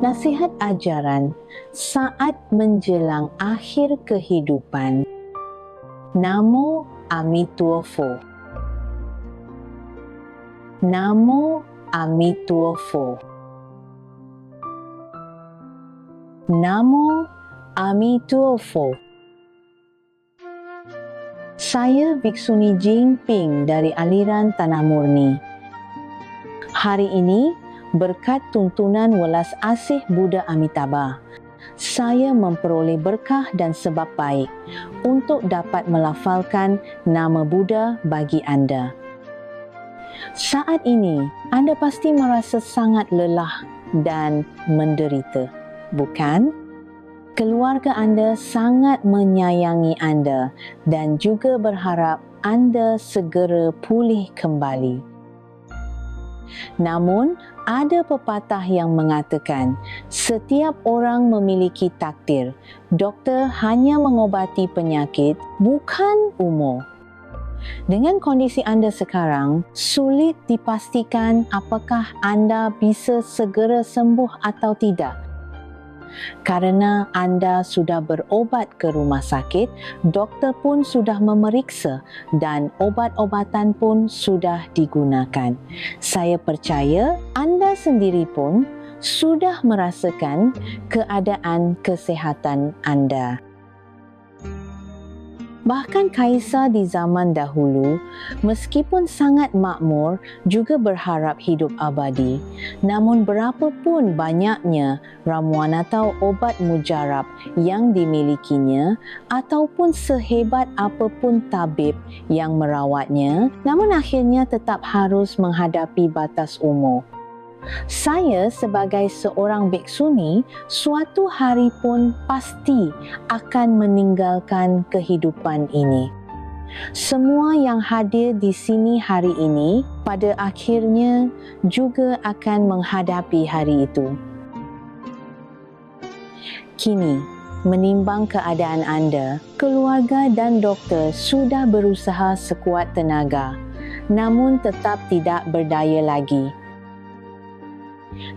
nasihat ajaran saat menjelang akhir kehidupan. Namo Amituofo. Namo Amituofo. Namo Amituofo. Saya Biksuni Ping dari aliran Tanah Murni. Hari ini, berkat tuntunan welas asih Buddha Amitabha, saya memperoleh berkah dan sebab baik untuk dapat melafalkan nama Buddha bagi anda. Saat ini, anda pasti merasa sangat lelah dan menderita, bukan? Keluarga anda sangat menyayangi anda dan juga berharap anda segera pulih kembali. Namun, ada pepatah yang mengatakan setiap orang memiliki takdir. Doktor hanya mengobati penyakit, bukan umur. Dengan kondisi anda sekarang, sulit dipastikan apakah anda bisa segera sembuh atau tidak Karena anda sudah berobat ke rumah sakit, doktor pun sudah memeriksa dan obat-obatan pun sudah digunakan. Saya percaya anda sendiri pun sudah merasakan keadaan kesehatan anda. Bahkan kaisar di zaman dahulu, meskipun sangat makmur, juga berharap hidup abadi. Namun berapapun banyaknya ramuan atau obat mujarab yang dimilikinya ataupun sehebat apapun tabib yang merawatnya, namun akhirnya tetap harus menghadapi batas umur. Saya sebagai seorang biksuni suatu hari pun pasti akan meninggalkan kehidupan ini. Semua yang hadir di sini hari ini pada akhirnya juga akan menghadapi hari itu. Kini, menimbang keadaan anda, keluarga dan doktor sudah berusaha sekuat tenaga namun tetap tidak berdaya lagi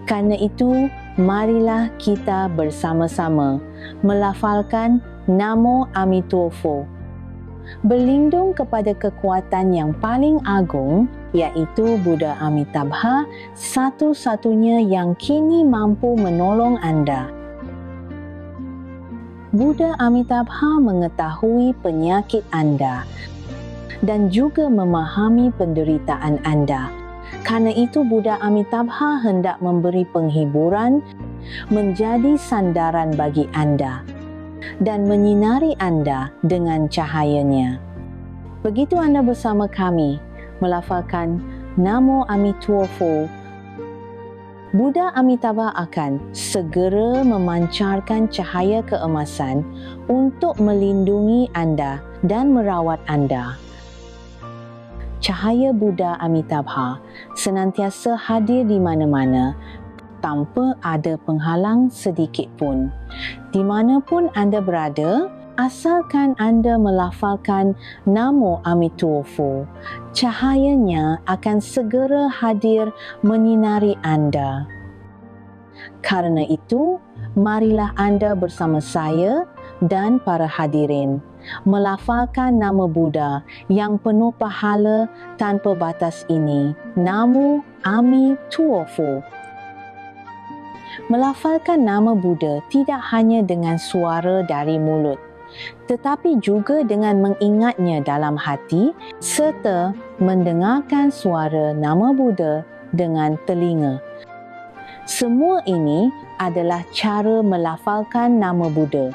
kerana itu, marilah kita bersama-sama melafalkan Namo Amituofo. Berlindung kepada kekuatan yang paling agung iaitu Buddha Amitabha satu-satunya yang kini mampu menolong anda. Buddha Amitabha mengetahui penyakit anda dan juga memahami penderitaan anda. Karena itu Buddha Amitabha hendak memberi penghiburan menjadi sandaran bagi anda dan menyinari anda dengan cahayanya. Begitu anda bersama kami melafalkan Namo Amituofo, Buddha Amitabha akan segera memancarkan cahaya keemasan untuk melindungi anda dan merawat anda cahaya Buddha Amitabha senantiasa hadir di mana-mana tanpa ada penghalang sedikit pun. Di mana pun anda berada, asalkan anda melafalkan Namo Amituofo, cahayanya akan segera hadir menyinari anda. Karena itu, marilah anda bersama saya dan para hadirin melafalkan nama Buddha yang penuh pahala tanpa batas ini. Namo Ami Tuofu. Melafalkan nama Buddha tidak hanya dengan suara dari mulut, tetapi juga dengan mengingatnya dalam hati serta mendengarkan suara nama Buddha dengan telinga. Semua ini adalah cara melafalkan nama Buddha.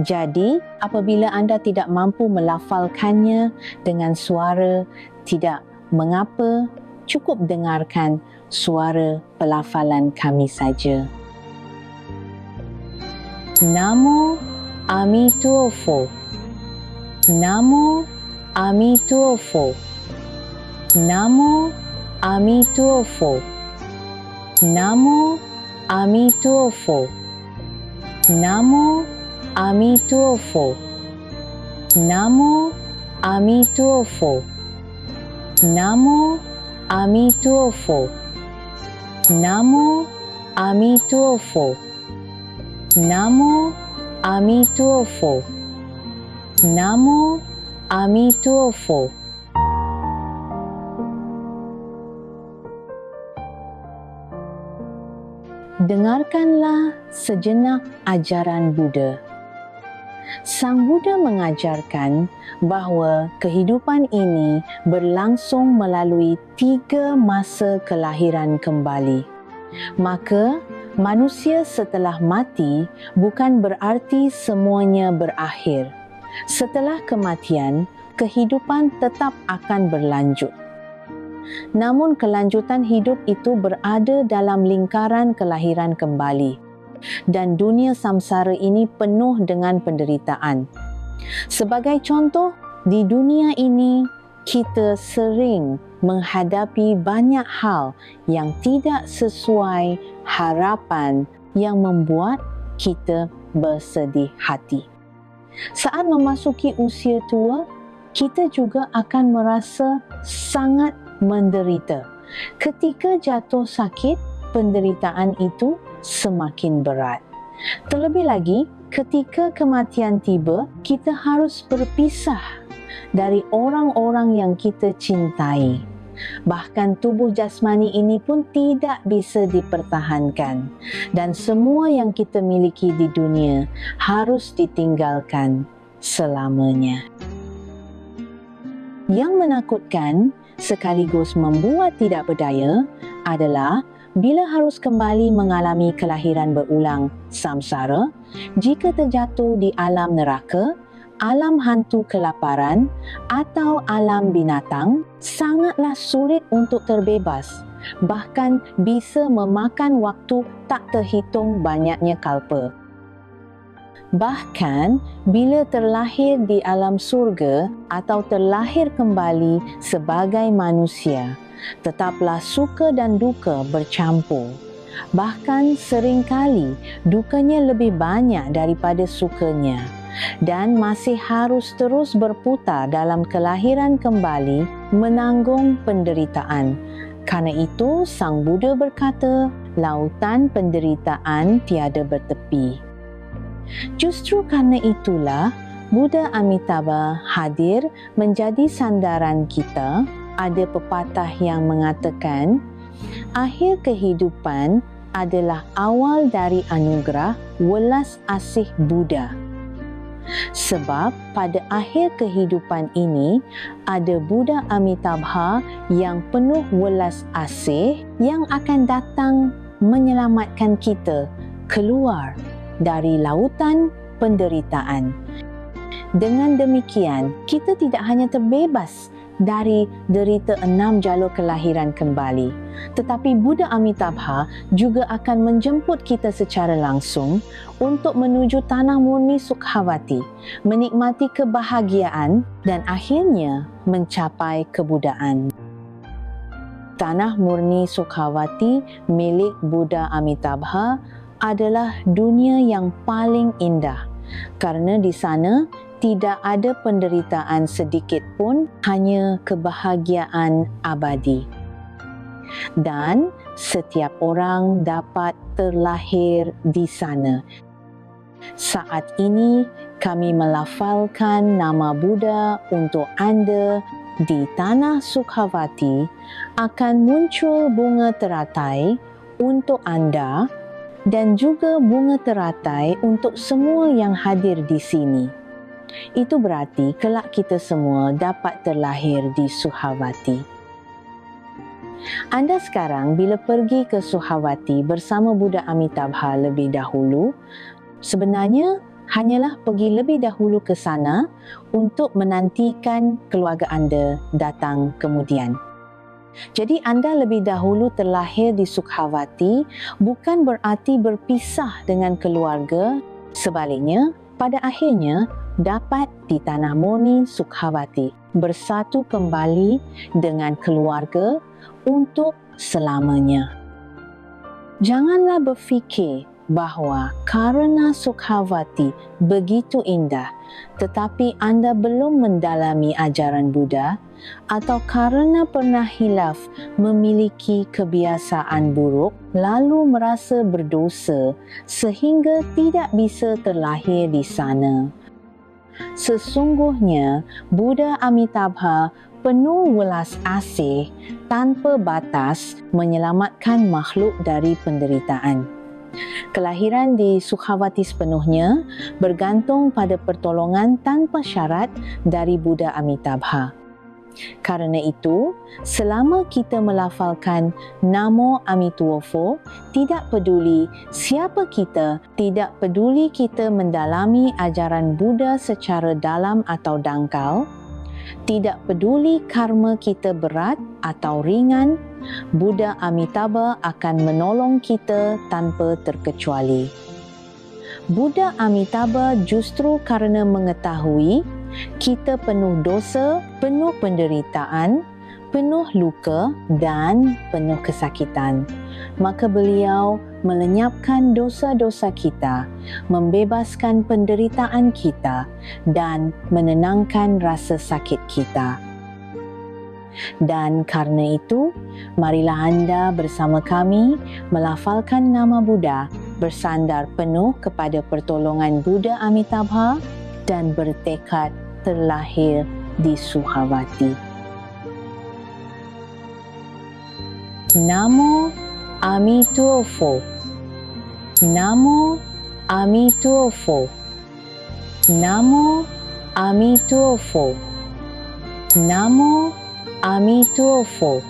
Jadi, apabila anda tidak mampu melafalkannya dengan suara, tidak mengapa, cukup dengarkan suara pelafalan kami saja. Namo Amituofo. Namo Amituofo. Namo নামো আমি তো ফো নামো আমি তো ফো নামো আমি তো ফো নামো আমি তো ফো নামো আমি তো ফো নামো আমি তো ফো নামো আমি তো ফো Dengarkanlah sejenak ajaran Buddha. Sang Buddha mengajarkan bahawa kehidupan ini berlangsung melalui tiga masa kelahiran kembali. Maka, manusia setelah mati bukan berarti semuanya berakhir. Setelah kematian, kehidupan tetap akan berlanjut. Namun kelanjutan hidup itu berada dalam lingkaran kelahiran kembali dan dunia samsara ini penuh dengan penderitaan. Sebagai contoh, di dunia ini kita sering menghadapi banyak hal yang tidak sesuai harapan yang membuat kita bersedih hati. Saat memasuki usia tua, kita juga akan merasa sangat menderita. Ketika jatuh sakit, penderitaan itu semakin berat. Terlebih lagi, ketika kematian tiba, kita harus berpisah dari orang-orang yang kita cintai. Bahkan tubuh jasmani ini pun tidak bisa dipertahankan dan semua yang kita miliki di dunia harus ditinggalkan selamanya. Yang menakutkan sekaligus membuat tidak berdaya adalah bila harus kembali mengalami kelahiran berulang samsara jika terjatuh di alam neraka, alam hantu kelaparan atau alam binatang sangatlah sulit untuk terbebas bahkan bisa memakan waktu tak terhitung banyaknya kalpa. Bahkan bila terlahir di alam surga atau terlahir kembali sebagai manusia, tetaplah suka dan duka bercampur. Bahkan seringkali dukanya lebih banyak daripada sukanya dan masih harus terus berputar dalam kelahiran kembali menanggung penderitaan. Karena itu, Sang Buddha berkata, lautan penderitaan tiada bertepi. Justru karena itulah Buddha Amitabha hadir menjadi sandaran kita. Ada pepatah yang mengatakan, akhir kehidupan adalah awal dari anugerah welas asih Buddha. Sebab pada akhir kehidupan ini ada Buddha Amitabha yang penuh welas asih yang akan datang menyelamatkan kita keluar dari lautan penderitaan. Dengan demikian, kita tidak hanya terbebas dari derita enam jalur kelahiran kembali, tetapi Buddha Amitabha juga akan menjemput kita secara langsung untuk menuju tanah murni Sukhavati, menikmati kebahagiaan dan akhirnya mencapai kebudaan. Tanah murni Sukhavati milik Buddha Amitabha adalah dunia yang paling indah. Kerana di sana tidak ada penderitaan sedikit pun hanya kebahagiaan abadi. Dan setiap orang dapat terlahir di sana. Saat ini kami melafalkan nama Buddha untuk anda di tanah Sukhavati akan muncul bunga teratai untuk anda dan juga bunga teratai untuk semua yang hadir di sini. Itu berarti kelak kita semua dapat terlahir di Suhawati. Anda sekarang bila pergi ke Suhawati bersama Buddha Amitabha lebih dahulu, sebenarnya hanyalah pergi lebih dahulu ke sana untuk menantikan keluarga anda datang kemudian. Jadi anda lebih dahulu terlahir di Sukhavati bukan berarti berpisah dengan keluarga. Sebaliknya, pada akhirnya dapat di Tanah Murni Sukhavati bersatu kembali dengan keluarga untuk selamanya. Janganlah berfikir bahawa karena Sukhavati begitu indah tetapi anda belum mendalami ajaran Buddha, atau karena pernah hilaf memiliki kebiasaan buruk lalu merasa berdosa sehingga tidak bisa terlahir di sana. Sesungguhnya Buddha Amitabha penuh welas asih tanpa batas menyelamatkan makhluk dari penderitaan. Kelahiran di Sukhavati sepenuhnya bergantung pada pertolongan tanpa syarat dari Buddha Amitabha. Karena itu, selama kita melafalkan Namo Amituofo, tidak peduli siapa kita, tidak peduli kita mendalami ajaran Buddha secara dalam atau dangkal, tidak peduli karma kita berat atau ringan, Buddha Amitabha akan menolong kita tanpa terkecuali. Buddha Amitabha justru kerana mengetahui kita penuh dosa, penuh penderitaan, penuh luka dan penuh kesakitan. Maka beliau melenyapkan dosa-dosa kita, membebaskan penderitaan kita dan menenangkan rasa sakit kita. Dan karena itu, marilah anda bersama kami melafalkan nama Buddha bersandar penuh kepada pertolongan Buddha Amitabha dan bertekad terlahir di Suhawati. Namo Amituofo. Namo Amituofo. Namo Amituofo. Namo Amituofo.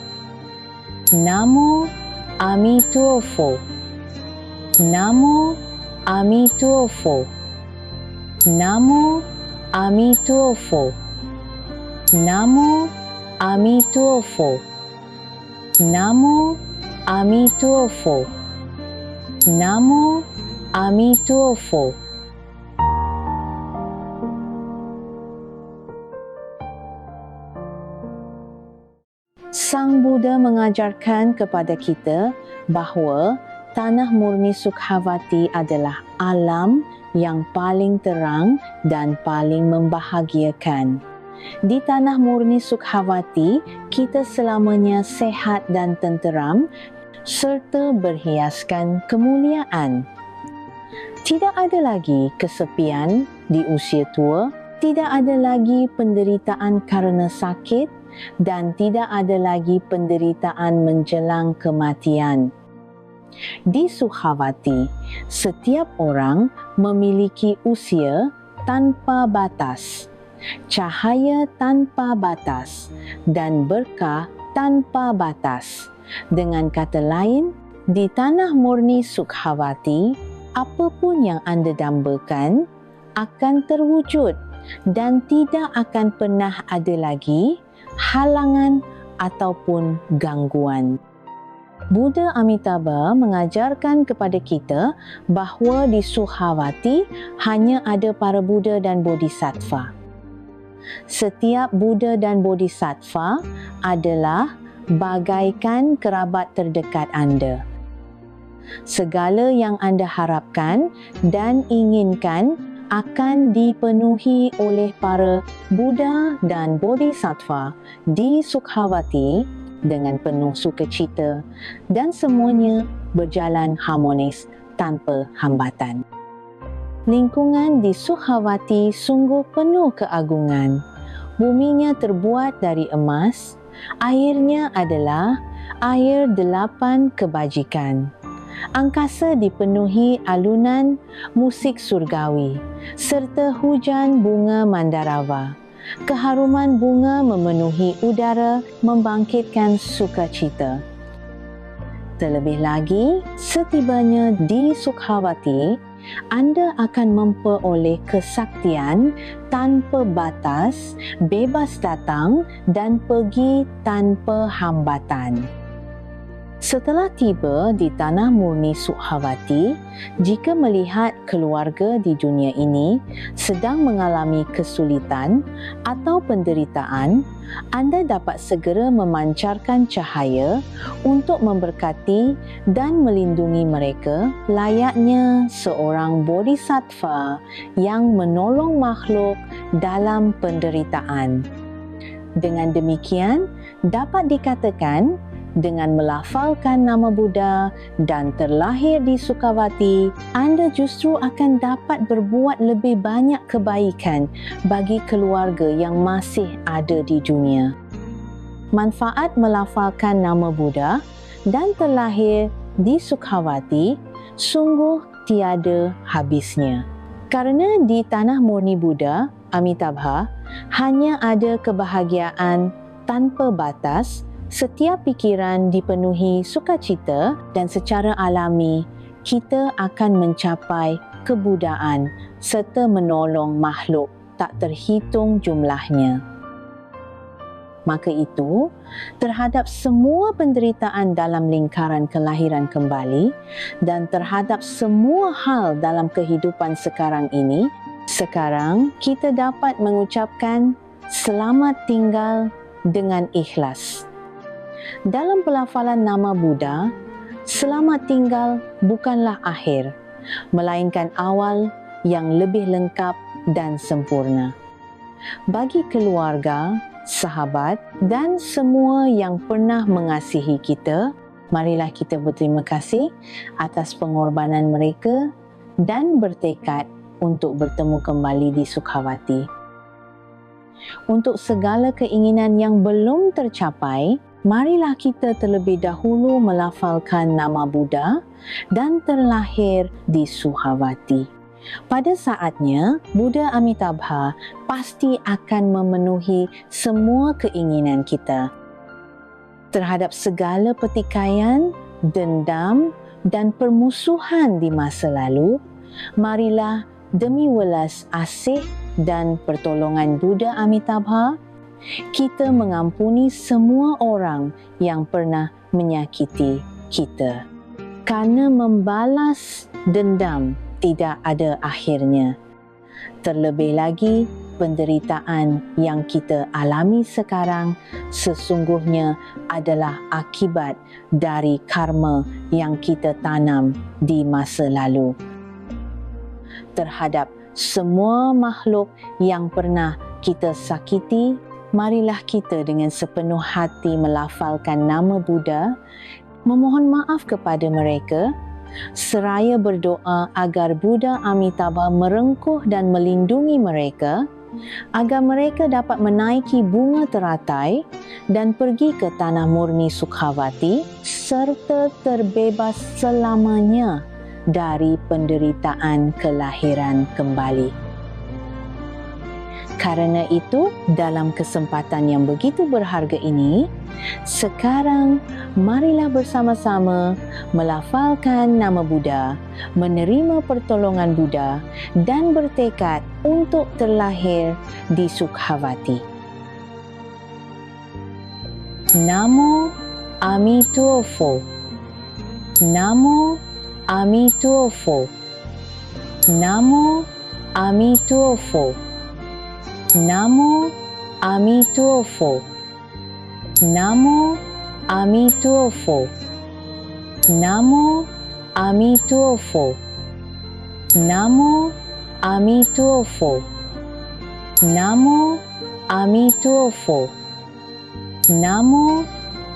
Namo Amituofo. Namo Amituofo. Namo Amituofo Namo Amituofo. Namo Amituofo. Namo Amituofo. Namo Amituofo. Sang Buddha mengajarkan kepada kita bahawa tanah murni Sukhavati adalah alam yang paling terang dan paling membahagiakan. Di tanah murni Sukhavati, kita selamanya sehat dan tenteram serta berhiaskan kemuliaan. Tidak ada lagi kesepian di usia tua, tidak ada lagi penderitaan kerana sakit dan tidak ada lagi penderitaan menjelang kematian. Di Sukhavati, setiap orang memiliki usia tanpa batas, cahaya tanpa batas dan berkah tanpa batas. Dengan kata lain, di tanah murni Sukhavati, apapun yang anda dambakan akan terwujud dan tidak akan pernah ada lagi halangan ataupun gangguan. Buddha Amitabha mengajarkan kepada kita bahawa di Suhavati hanya ada para Buddha dan Bodhisattva. Setiap Buddha dan Bodhisattva adalah bagaikan kerabat terdekat anda. Segala yang anda harapkan dan inginkan akan dipenuhi oleh para Buddha dan Bodhisattva di Sukhavati dengan penuh sukacita dan semuanya berjalan harmonis tanpa hambatan. Lingkungan di Sukhavati sungguh penuh keagungan. Buminya terbuat dari emas, airnya adalah air delapan kebajikan angkasa dipenuhi alunan musik surgawi serta hujan bunga mandarava. Keharuman bunga memenuhi udara membangkitkan sukacita. Terlebih lagi, setibanya di Sukhavati, anda akan memperoleh kesaktian tanpa batas, bebas datang dan pergi tanpa hambatan. Setelah tiba di tanah murni Sukhavati, jika melihat keluarga di dunia ini sedang mengalami kesulitan atau penderitaan, anda dapat segera memancarkan cahaya untuk memberkati dan melindungi mereka layaknya seorang bodhisattva yang menolong makhluk dalam penderitaan. Dengan demikian, dapat dikatakan dengan melafalkan nama Buddha dan terlahir di Sukawati, anda justru akan dapat berbuat lebih banyak kebaikan bagi keluarga yang masih ada di dunia. Manfaat melafalkan nama Buddha dan terlahir di Sukawati sungguh tiada habisnya. Kerana di tanah murni Buddha, Amitabha, hanya ada kebahagiaan tanpa batas setiap fikiran dipenuhi sukacita dan secara alami kita akan mencapai kebudaan serta menolong makhluk tak terhitung jumlahnya. Maka itu, terhadap semua penderitaan dalam lingkaran kelahiran kembali dan terhadap semua hal dalam kehidupan sekarang ini, sekarang kita dapat mengucapkan selamat tinggal dengan ikhlas. Dalam pelafalan nama Buddha, selamat tinggal bukanlah akhir, melainkan awal yang lebih lengkap dan sempurna. Bagi keluarga, sahabat dan semua yang pernah mengasihi kita, marilah kita berterima kasih atas pengorbanan mereka dan bertekad untuk bertemu kembali di Sukhavati. Untuk segala keinginan yang belum tercapai, marilah kita terlebih dahulu melafalkan nama Buddha dan terlahir di Suhavati. Pada saatnya, Buddha Amitabha pasti akan memenuhi semua keinginan kita. Terhadap segala pertikaian, dendam dan permusuhan di masa lalu, marilah demi welas asih dan pertolongan Buddha Amitabha, kita mengampuni semua orang yang pernah menyakiti kita. Karena membalas dendam tidak ada akhirnya. Terlebih lagi, penderitaan yang kita alami sekarang sesungguhnya adalah akibat dari karma yang kita tanam di masa lalu. Terhadap semua makhluk yang pernah kita sakiti marilah kita dengan sepenuh hati melafalkan nama Buddha, memohon maaf kepada mereka, seraya berdoa agar Buddha Amitabha merengkuh dan melindungi mereka, agar mereka dapat menaiki bunga teratai dan pergi ke tanah murni Sukhavati serta terbebas selamanya dari penderitaan kelahiran kembali. Karena itu, dalam kesempatan yang begitu berharga ini, sekarang marilah bersama-sama melafalkan nama Buddha, menerima pertolongan Buddha dan bertekad untuk terlahir di Sukhavati. Namo Amitabha. Namo Amitabha. Namo Amitabha. Namo Amitabha. Namo Amitabha. Namo Amitabha. Namo Amitabha. Namo Amitabha. Namo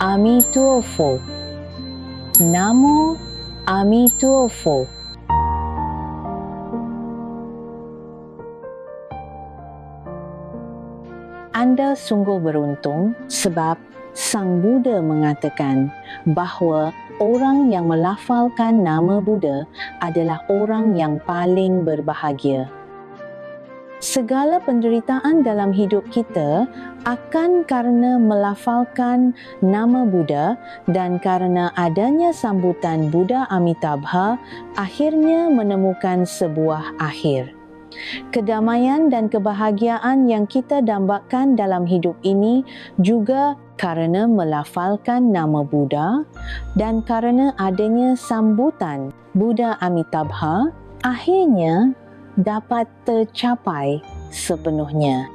Amitabha. Namo Amitabha. Anda sungguh beruntung sebab Sang Buddha mengatakan bahawa orang yang melafalkan nama Buddha adalah orang yang paling berbahagia. Segala penderitaan dalam hidup kita akan karena melafalkan nama Buddha dan karena adanya sambutan Buddha Amitabha akhirnya menemukan sebuah akhir. Kedamaian dan kebahagiaan yang kita dambakan dalam hidup ini juga kerana melafalkan nama Buddha dan kerana adanya sambutan Buddha Amitabha akhirnya dapat tercapai sepenuhnya.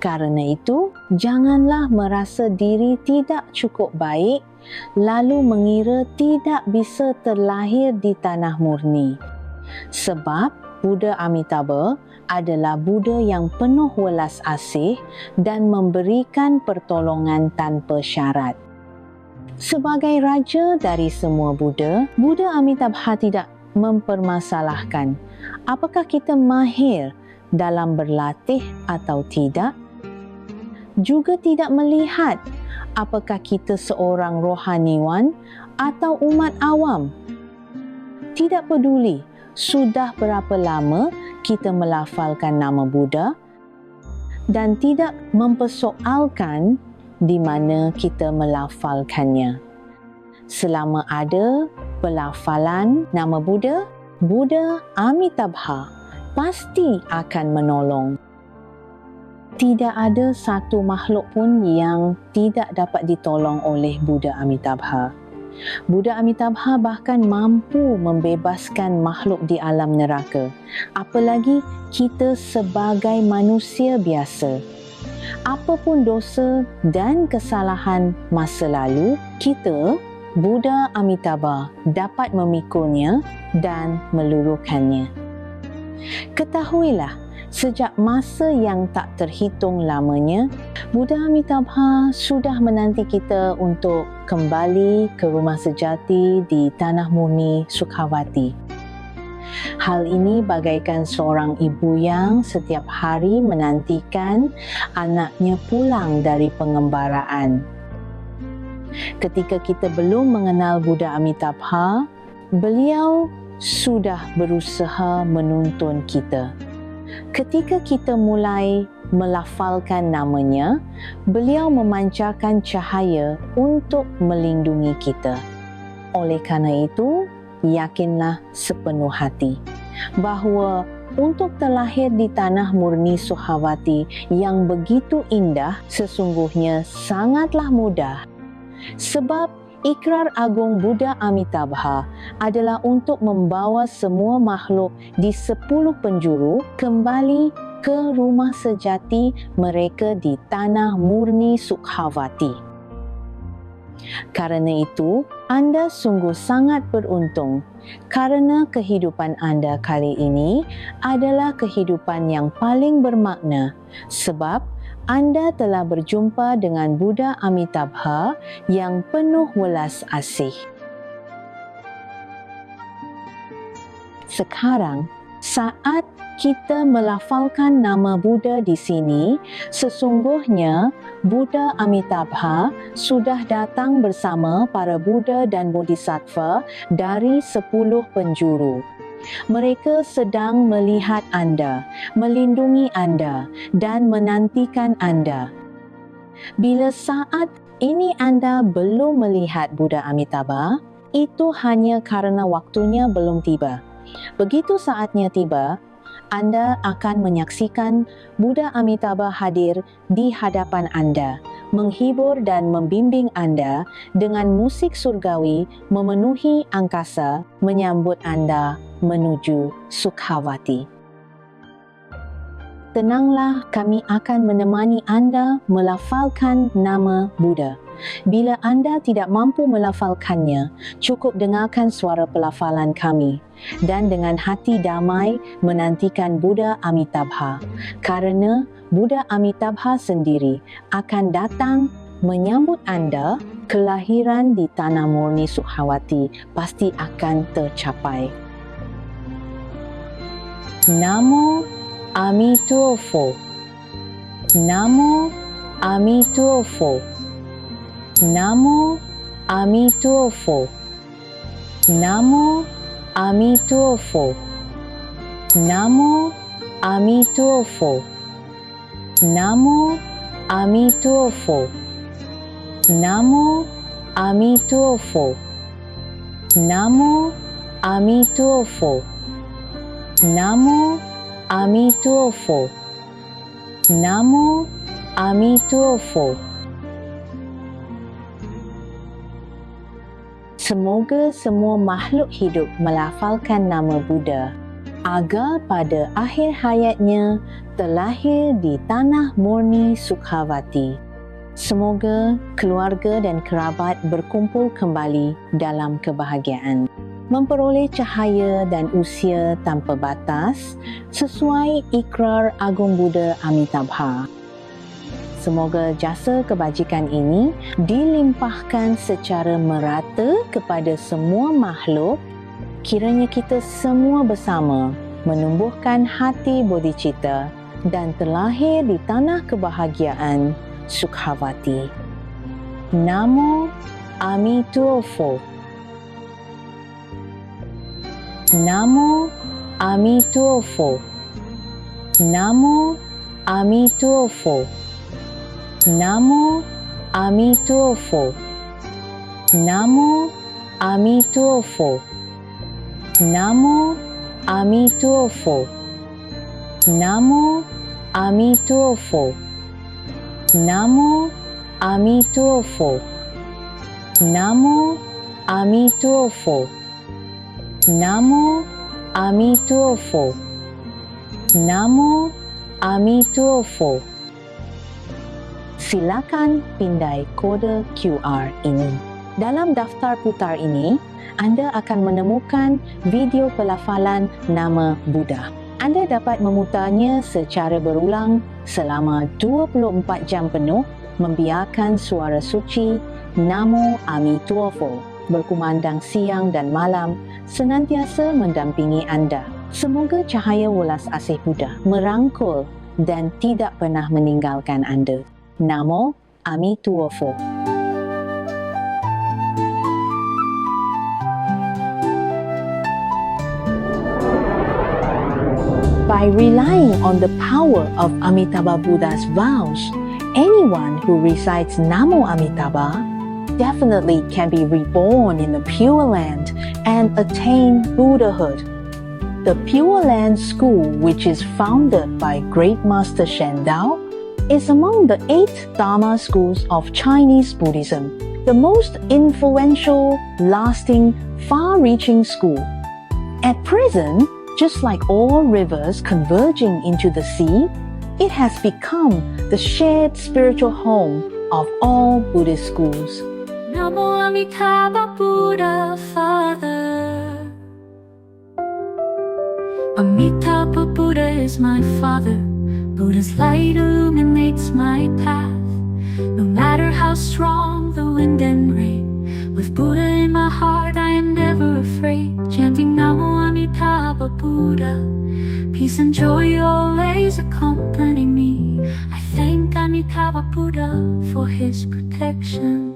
Karena itu, janganlah merasa diri tidak cukup baik lalu mengira tidak bisa terlahir di tanah murni. Sebab Buddha Amitabha adalah Buddha yang penuh welas asih dan memberikan pertolongan tanpa syarat. Sebagai raja dari semua Buddha, Buddha Amitabha tidak mempermasalahkan apakah kita mahir dalam berlatih atau tidak. Juga tidak melihat apakah kita seorang rohaniwan atau umat awam. Tidak peduli sudah berapa lama kita melafalkan nama Buddha dan tidak mempersoalkan di mana kita melafalkannya. Selama ada pelafalan nama Buddha, Buddha Amitabha pasti akan menolong. Tidak ada satu makhluk pun yang tidak dapat ditolong oleh Buddha Amitabha. Buddha Amitabha bahkan mampu membebaskan makhluk di alam neraka. Apalagi kita sebagai manusia biasa. Apapun dosa dan kesalahan masa lalu, kita, Buddha Amitabha, dapat memikulnya dan meluruhkannya. Ketahuilah, sejak masa yang tak terhitung lamanya, Buddha Amitabha sudah menanti kita untuk kembali ke rumah sejati di Tanah Murni Sukhavati. Hal ini bagaikan seorang ibu yang setiap hari menantikan anaknya pulang dari pengembaraan. Ketika kita belum mengenal Buddha Amitabha, beliau sudah berusaha menuntun kita ketika kita mulai melafalkan namanya, beliau memancarkan cahaya untuk melindungi kita. Oleh kerana itu, yakinlah sepenuh hati bahawa untuk terlahir di tanah murni Suhawati yang begitu indah sesungguhnya sangatlah mudah. Sebab ikrar agung Buddha Amitabha adalah untuk membawa semua makhluk di sepuluh penjuru kembali ke rumah sejati mereka di tanah murni Sukhavati. Karena itu, anda sungguh sangat beruntung kerana kehidupan anda kali ini adalah kehidupan yang paling bermakna sebab anda telah berjumpa dengan Buddha Amitabha yang penuh welas asih. Sekarang, saat kita melafalkan nama Buddha di sini, sesungguhnya Buddha Amitabha sudah datang bersama para Buddha dan Bodhisattva dari sepuluh penjuru. Mereka sedang melihat anda, melindungi anda dan menantikan anda. Bila saat ini anda belum melihat Buddha Amitabha, itu hanya karena waktunya belum tiba. Begitu saatnya tiba, anda akan menyaksikan Buddha Amitabha hadir di hadapan anda menghibur dan membimbing anda dengan musik surgawi memenuhi angkasa menyambut anda menuju Sukhavati. Tenanglah, kami akan menemani anda melafalkan nama Buddha. Bila anda tidak mampu melafalkannya, cukup dengarkan suara pelafalan kami dan dengan hati damai menantikan Buddha Amitabha. Karena Buddha Amitabha sendiri akan datang menyambut anda kelahiran di tanah murni Sukhawati pasti akan tercapai. Namo Amitabha. Namo Amitabha. Namo Amitabha. Namo Amitabha. Namo Amitabha. Namo Amitabha. Namo Amitabha. Namo Amitabha. Namo Amitabha. Namo Amitabha. Semoga semua makhluk hidup melafalkan nama Buddha agar pada akhir hayatnya terlahir di tanah murni Sukhavati. Semoga keluarga dan kerabat berkumpul kembali dalam kebahagiaan. memperoleh cahaya dan usia tanpa batas sesuai ikrar Agung Buddha Amitabha. Semoga jasa kebajikan ini dilimpahkan secara merata kepada semua makhluk kiranya kita semua bersama menumbuhkan hati bodhicitta dan terlahir di tanah kebahagiaan Sukhavati. Namo Amituofo. Namo Amituofo. Namo Amituofo. Namo Amituofo. Namo Amituofo. Namo Amituofo. Namo Amituofo. Namo Amituofo. Namo Amituofo. Namo Amituofo. Namo Amituofo. Silakan pindai kode QR ini. Dalam daftar putar ini, anda akan menemukan video pelafalan nama Buddha. Anda dapat memutarnya secara berulang selama 24 jam penuh membiarkan suara suci Namo Amituofo berkumandang siang dan malam senantiasa mendampingi anda. Semoga cahaya wulas asih Buddha merangkul dan tidak pernah meninggalkan anda. Namo Amituofo. By relying on the power of Amitabha Buddha's vows, anyone who recites Namo Amitabha definitely can be reborn in the Pure Land and attain Buddhahood. The Pure Land School, which is founded by Great Master Shendao, is among the eight Dharma schools of Chinese Buddhism, the most influential, lasting, far reaching school. At present, just like all rivers converging into the sea, it has become the shared spiritual home of all Buddhist schools. Namo Amitabha Buddha Father. Amitabha Buddha is my father. Buddha's light illuminates my path. No matter how strong the wind and rain, with Buddha in my heart, I am never afraid. Chanting Namo Amitabha Buddha. Peace and joy always accompany me. I thank Amitabha Buddha for his protection.